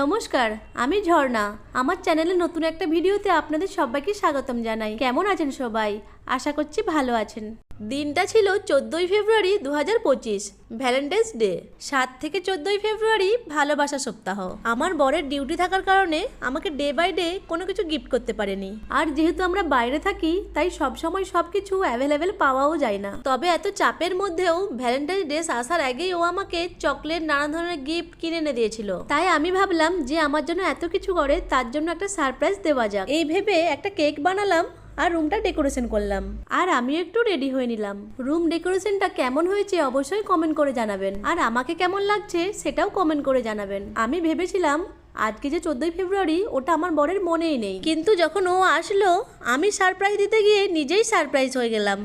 নমস্কার, আমি ঝর্ণা। আমার চ্যানেলে নতুন একটা ভিডিওতে আপনাদের সবাইকে স্বাগতম জানাই। কেমন আছেন সবাই? আশা করছি ভালো আছেন। দিনটা ছিল চোদ্দোই ফেব্রুয়ারি দু হাজার পঁচিশ, ভ্যালেন্টাইন্স ডে। সাত থেকে চোদ্দোই ফেব্রুয়ারি ভালোবাসা সপ্তাহ। আমার বরের ডিউটি থাকার কারণে আমাকে ডে বাই ডে কোনো কিছু গিফট করতে পারেনি। আর যেহেতু আমরা বাইরে থাকি, তাই সব সময় সব কিছু অ্যাভেলেবেল পাওয়াও যায় না। তবে এত চাপের মধ্যেও ভ্যালেন্টাইন্স ডে আসার আগেই ও আমাকে চকলেট, নানা ধরনের গিফট কিনে এনে দিয়েছিল। তাই আমি ভাবলাম যে আমার জন্য এত কিছু করে, তার জন্য একটা সারপ্রাইজ দেওয়া যাক। এই ভেবে একটা কেক বানালাম আর রুমটা ডেকোরেশন করলাম। আর আমিও একটু রেডি হয়ে নিলাম। রুম ডেকোরেশনটা কেমন হয়েছে অবশ্যই কমেন্ট করে জানাবেন। আর আমাকে কেমন লাগছে সেটাও কমেন্ট করে জানাবেন। আমি ভেবেছিলাম আজকে যে চোদ্দোই ফেব্রুয়ারি ওটা আমার বরের মনেই নেই। কিন্তু যখন ও আসলো আমি সারপ্রাইজ দিতে গিয়ে নিজেই সারপ্রাইজ হয়ে গেলাম।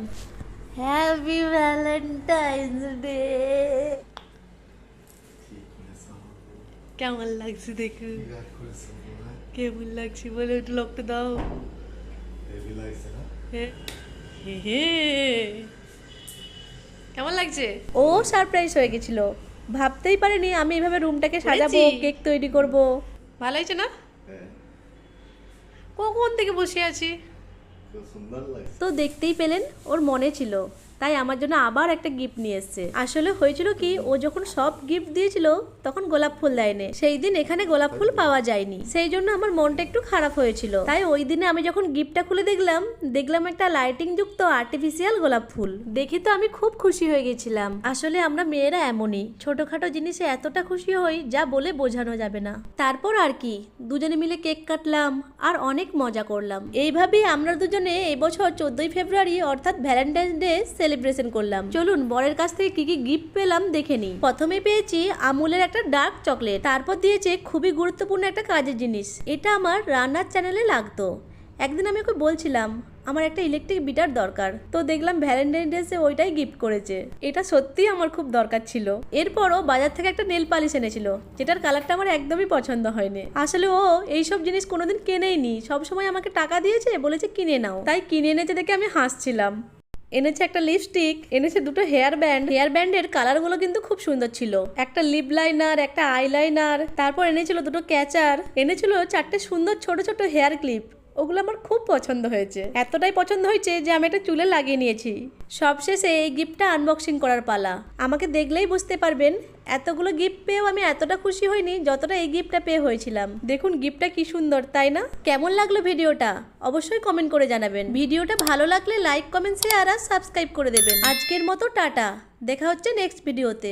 হ্যাপি ভ্যালেন্টাইন্স ডে কেমন লাগছে দেখে? কেমন লাগছে বলে একটু লোকটা দাও। কেমন লাগছে? ও সারপ্রাইজ হয়ে গেছিল। ভাবতেই পারেনি আমি এভাবে রুমটাকে সাজাবো কেক তৈরি করব। ভালো হয়েছে না? কখন থেকে বসে আছি? তো দেখতেই পেলেন, ওর মনে ছিল। তাই আমার জন্য আবার একটা গিফট নিয়ে এসছে। আসলে হয়েছিল কি, ও যখন সব গিফট দিয়েছিল, তখন গোলাপ ফুল দেয়নি। সেই দিন এখানে গোলাপ ফুল পাওয়া যায়নি। সেই জন্য আমার মনটা একটু খারাপ হয়েছিল। তাই ওই দিনে আমি যখন গিফটটা খুলে দেখলাম দেখলাম একটা লাইটিং যুক্ত আর্টিফিশিয়াল গোলাপ ফুল। দেখে তো আমি খুব খুশি হয়ে গেছিলাম। আসলে আমরা মেয়েরা এমনই। ছোটখাটো জিনিসে এতটা খুশি হই, যা বলে বোঝানো যাবে না। তারপর আর কি, দুজনে মিলে কেক কাটলাম, আর অনেক মজা করলাম। এইভাবেই আমরা দুজনে এবছর চোদ্দই ফেব্রুয়ারি অর্থাৎ ভ্যালেন্টাইন ডে সেলিব্রেশন করলাম। চলুন, বরের কাছ থেকে কি কি গিফট পেলাম দেখে নিই। প্রথমে পেয়েছি আমুলের একটা ডার্ক চকলেট, তারপর দিয়েছে খুবই গুরুত্বপূর্ণ একটা কাজের জিনিস। এটা আমার রান্নার চ্যানেলে লাগতো। একদিন আমি ওকে বলছিলাম আমার একটা ইলেকট্রিক বিটার দরকার। তো দেখলাম ভ্যালেন্টাইন ডেসে ওইটাই গিফট করেছে। এটা সত্যিই আমার খুব দরকার ছিল। এরপরও বাজার থেকে একটা নেল পালিশ এনেছিল, যেটার কালারটা আমার একদমই পছন্দ হয়নি। আসলে ও এইসব জিনিস কোনোদিন কেনেই নি সবসময় আমাকে টাকা দিয়েছে, বলেছে কিনে নাও। তাই কিনে এনেছে দেখে আমি হাসছিলাম। এনেছে একটা লিপস্টিক এনেছে দুটো হেয়ার ব্যান্ড হেয়ার ব্যান্ডের কালারগুলো কিন্তু খুব সুন্দর ছিল। একটা লিপ লাইনার একটা আইলাইনার তারপর এনেছিল দুটো ক্যাচার এনেছিল চারটে সুন্দর ছোট ছোট হেয়ার ক্লিপ ওগুলো আমার খুব পছন্দ হয়েছে। এতটাই পছন্দ হয়েছে যে আমি একটা চুলে লাগিয়ে নিয়েছি। সবশেষে এই গিফটটা আনবক্সিং করার পালা। আমাকে দেখলেই বুঝতে পারবেন, এতগুলো গিফট পেয়েও আমি এতটা খুশি হইনি যতটা এই গিফটটা পেয়ে হয়েছিলাম। দেখুন গিফটটা কি সুন্দর, তাই না? কেমন লাগল ভিডিওটা? অবশ্যই কমেন্ট করে জানাবেন। ভিডিওটা ভালো লাগলে লাইক কমেন্ট শেয়ার আর সাবস্ক্রাইব করে দেবেন। আজকের মতো টাটা। দেখা হচ্ছে নেক্সট ভিডিওতে